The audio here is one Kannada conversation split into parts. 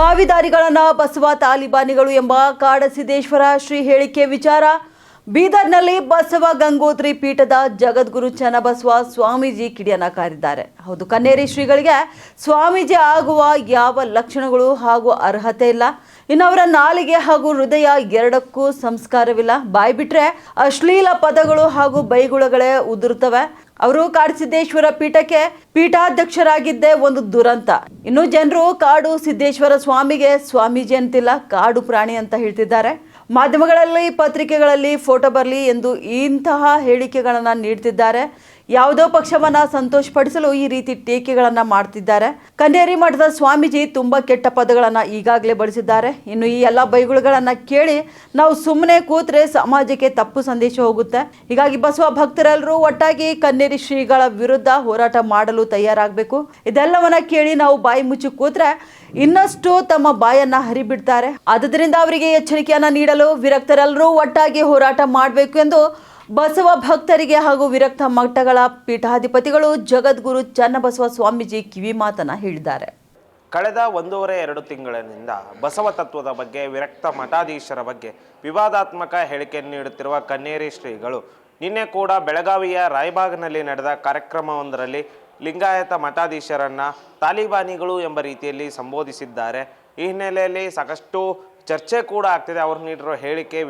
ಕಾವಿದಾರಿಗಳನ್ನ ಬಸವ ತಾಲಿಬಾನಿಗಳು ಎಂಬ ಕಾಡಸಿದ್ದೇಶ್ವರ ಶ್ರೀ ಹೇಳಿಕೆ ವಿಚಾರ. ಬೀದರ್ನಲ್ಲಿ ಬಸವ ಗಂಗೋತ್ರಿ ಪೀಠದ ಜಗದ್ಗುರು ಚನ್ನಬಸವ ಸ್ವಾಮೀಜಿ ಕಿಡಿಯನ್ನ ಕಾರಿದ್ದಾರೆ. ಹೌದು, ಕನ್ನೇರಿ ಶ್ರೀಗಳಿಗೆ ಸ್ವಾಮೀಜಿ ಆಗುವ ಯಾವ ಲಕ್ಷಣಗಳು ಹಾಗೂ ಅರ್ಹತೆ ಇಲ್ಲ. ಇನ್ನು ಅವರ ನಾಲಿಗೆ ಹಾಗೂ ಹೃದಯ ಎರಡಕ್ಕೂ ಸಂಸ್ಕಾರವಿಲ್ಲ. ಬಾಯಿ ಬಿಟ್ರೆ ಅಶ್ಲೀಲ ಪದಗಳು ಹಾಗೂ ಬೈಗುಳಗಳೇ ಉದುರುತ್ತವೆ ಅವರು ಕಾಡಸಿದ್ದೇಶ್ವರ ಪೀಠಕ್ಕೆ ಪೀಠಾಧ್ಯಕ್ಷರಾಗಿದ್ದೇ ಒಂದು ದುರಂತ. ಇನ್ನು ಜನರು ಕಾಡು ಸಿದ್ದೇಶ್ವರ ಸ್ವಾಮಿಗೆ ಸ್ವಾಮೀಜಿ ಅಂತಿಲ್ಲ, ಕಾಡು ಪ್ರಾಣಿ ಅಂತ ಹೇಳ್ತಿದ್ದಾರೆ. ಮಾಧ್ಯಮಗಳಲ್ಲಿ, ಪತ್ರಿಕೆಗಳಲ್ಲಿ ಫೋಟೋ ಬರಲಿ ಎಂದು ಇಂತಹ ಹೇಳಿಕೆಗಳನ್ನು ನೀಡ್ತಿದ್ದಾರೆ. ಯಾವುದೋ ಪಕ್ಷವನ್ನ ಸಂತೋಷಪಡಿಸಲು ಈ ರೀತಿ ಟೀಕೆಗಳನ್ನ ಮಾಡ್ತಿದ್ದಾರೆ. ಕನ್ನೇರಿ ಮಠದ ಸ್ವಾಮೀಜಿ ತುಂಬಾ ಕೆಟ್ಟ ಪದಗಳನ್ನ ಈಗಾಗಲೇ ಬಳಸಿದ್ದಾರೆ. ಇನ್ನು ಈ ಎಲ್ಲ ಬೈಗುಳುಗಳನ್ನ ಕೇಳಿ ನಾವು ಸುಮ್ಮನೆ ಕೂತ್ರೆ ಸಮಾಜಕ್ಕೆ ತಪ್ಪು ಸಂದೇಶ ಹೋಗುತ್ತೆ. ಹೀಗಾಗಿ ಬಸವ ಭಕ್ತರೆಲ್ಲರೂ ಒಟ್ಟಾಗಿ ಕನ್ನೇರಿ ಶ್ರೀಗಳ ವಿರುದ್ಧ ಹೋರಾಟ ಮಾಡಲು ತಯಾರಾಗಬೇಕು. ಇದೆಲ್ಲವನ್ನ ಕೇಳಿ ನಾವು ಬಾಯಿ ಮುಚ್ಚಿ ಕೂತ್ರೆ ಇನ್ನಷ್ಟು ತಮ್ಮ ಬಾಯನ್ನ ಹರಿಬಿಡ್ತಾರೆ. ಆದ್ದರಿಂದ ಅವರಿಗೆ ಎಚ್ಚರಿಕೆಯನ್ನ ನೀಡಲು ವಿರಕ್ತರೆಲ್ಲರೂ ಒಟ್ಟಾಗಿ ಹೋರಾಟ ಮಾಡಬೇಕು ಎಂದು ಬಸವ ಭಕ್ತರಿಗೆ ಹಾಗೂ ವಿರಕ್ತ ಮಠಗಳ ಪೀಠಾಧಿಪತಿಗಳು ಜಗದ್ಗುರು ಚನ್ನಬಸವ ಸ್ವಾಮೀಜಿ ಕಿವಿ ಮಾತನ್ನ ಹೇಳಿದ್ದಾರೆ. ಕಳೆದ ಒಂದೂವರೆ ಎರಡು ತಿಂಗಳಿನಿಂದ ಬಸವ ತತ್ವದ ಬಗ್ಗೆ, ವಿರಕ್ತ ಮಠಾಧೀಶರ ಬಗ್ಗೆ ವಿವಾದಾತ್ಮಕ ಹೇಳಿಕೆ ನೀಡುತ್ತಿರುವ ಕನ್ನೇರಿ ಶ್ರೀಗಳು, ನಿನ್ನೆ ಕೂಡ ಬೆಳಗಾವಿಯ ರಾಯಬಾಗ್ನಲ್ಲಿ ನಡೆದ ಕಾರ್ಯಕ್ರಮವೊಂದರಲ್ಲಿ ಲಿಂಗಾಯತ ಮಠಾಧೀಶರನ್ನ ತಾಲಿಬಾನಿಗಳು ಎಂಬ ರೀತಿಯಲ್ಲಿ ಸಂಬೋಧಿಸಿದ್ದಾರೆ. ಈ ಹಿನ್ನೆಲೆಯಲ್ಲಿ ಸಾಕಷ್ಟು ಚರ್ಚೆ ಕೂಡ ಆಗ್ತಿದೆ. ಅವರು ನೀಡಿರೋ ಹೇಳಿಕೆ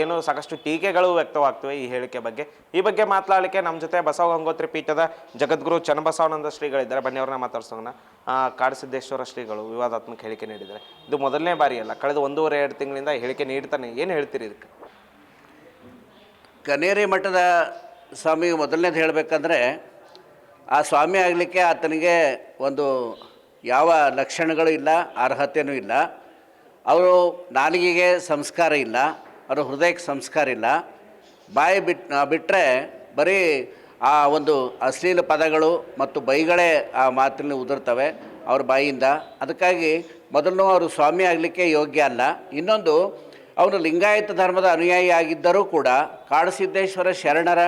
ಏನು ಸಾಕಷ್ಟು ಟೀಕೆಗಳು ವ್ಯಕ್ತವಾಗ್ತವೆ ಈ ಹೇಳಿಕೆ ಬಗ್ಗೆ. ಈ ಬಗ್ಗೆ ಮಾತನಾಡಲಿಕ್ಕೆ ನಮ್ಮ ಜೊತೆ ಬಸವ ಗಂಗೋತ್ರಿ ಪೀಠದ ಜಗದ್ಗುರು ಚನ್ನಬಸವಾನಂದ ಶ್ರೀಗಳಿದ್ದಾರೆ. ಬನ್ನಿ, ಅವ್ರನ್ನ ಮಾತಾಡ್ಸೋಣ. ಕಾಡಸಿದ್ದೇಶ್ವರ ಶ್ರೀಗಳು ವಿವಾದಾತ್ಮಕ ಹೇಳಿಕೆ ನೀಡಿದ್ದಾರೆ. ಇದು ಮೊದಲನೇ ಬಾರಿ ಅಲ್ಲ, ಕಳೆದ ಒಂದೂವರೆ ಎರಡು ತಿಂಗಳಿಂದ ಹೇಳಿಕೆ ನೀಡ್ತಾನೆ. ಏನು ಹೇಳ್ತೀರಿ ಇದಕ್ಕೆ? ಕನೇರಿ ಮಠದ ಸ್ವಾಮಿ ಮೊದಲನೇದು ಹೇಳಬೇಕಂದ್ರೆ, ಆ ಸ್ವಾಮಿ ಆಗಲಿಕ್ಕೆ ಆತನಿಗೆ ಒಂದು ಯಾವ ಲಕ್ಷಣಗಳು ಇಲ್ಲ ಅರ್ಹತೆಯೂ ಇಲ್ಲ. ಅವರು ನಾಲಿಗೆಗೆ ಸಂಸ್ಕಾರ ಇಲ್ಲ, ಅವರ ಹೃದಯಕ್ಕೆ ಸಂಸ್ಕಾರ ಇಲ್ಲ. ಬಾಯಿ ಬಿಟ್ ಬಿಟ್ಟರೆ ಬರೀ ಆ ಒಂದು ಅಶ್ಲೀಲ ಪದಗಳು ಮತ್ತು ಬೈಗಳೇ ಆ ಮಾತಿನಲ್ಲಿ ಉದುರ್ತವೆ ಅವ್ರ ಬಾಯಿಯಿಂದ ಅದಕ್ಕಾಗಿ ಮೊದಲು ಅವರು ಸ್ವಾಮಿ ಆಗಲಿಕ್ಕೆ ಯೋಗ್ಯ ಅಲ್ಲ. ಇನ್ನೊಂದು, ಅವನು ಲಿಂಗಾಯತ ಧರ್ಮದ ಅನುಯಾಯಿ ಆಗಿದ್ದರೂ ಕೂಡ ಕಾಡಸಿದ್ದೇಶ್ವರ ಶರಣರ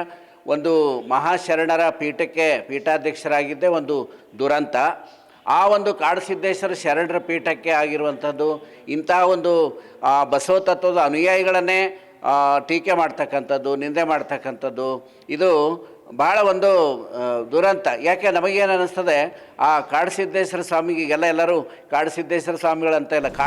ಒಂದು ಮಹಾಶರಣರ ಪೀಠಕ್ಕೆ ಪೀಠಾಧ್ಯಕ್ಷರಾಗಿದ್ದೇ ಒಂದು ದುರಂತ. ಆ ಒಂದು ಕಾಡಸಿದ್ದೇಶ್ವರ ಶರಣರ ಪೀಠಕ್ಕೆ ಆಗಿರುವಂಥದ್ದು, ಇಂಥ ಒಂದು ಬಸವ ತತ್ವದ ಅನುಯಾಯಿಗಳನ್ನೇ ಟೀಕೆ ಮಾಡ್ತಕ್ಕಂಥದ್ದು, ನಿಂದೆ ಮಾಡ್ತಕ್ಕಂಥದ್ದು, ಇದು ಭಾಳ ಒಂದು ದುರಂತ. ಯಾಕೆ ನಮಗೇನು ಅನ್ನಿಸ್ತದೆ ಆ ಕಾಡಸಿದ್ದೇಶ್ವರ ಸ್ವಾಮಿಗೆ ಎಲ್ಲ ಎಲ್ಲರೂ ಕಾಡಸಿದ್ದೇಶ್ವರ ಸ್ವಾಮಿಗಳಂತ ಇಲ್ಲ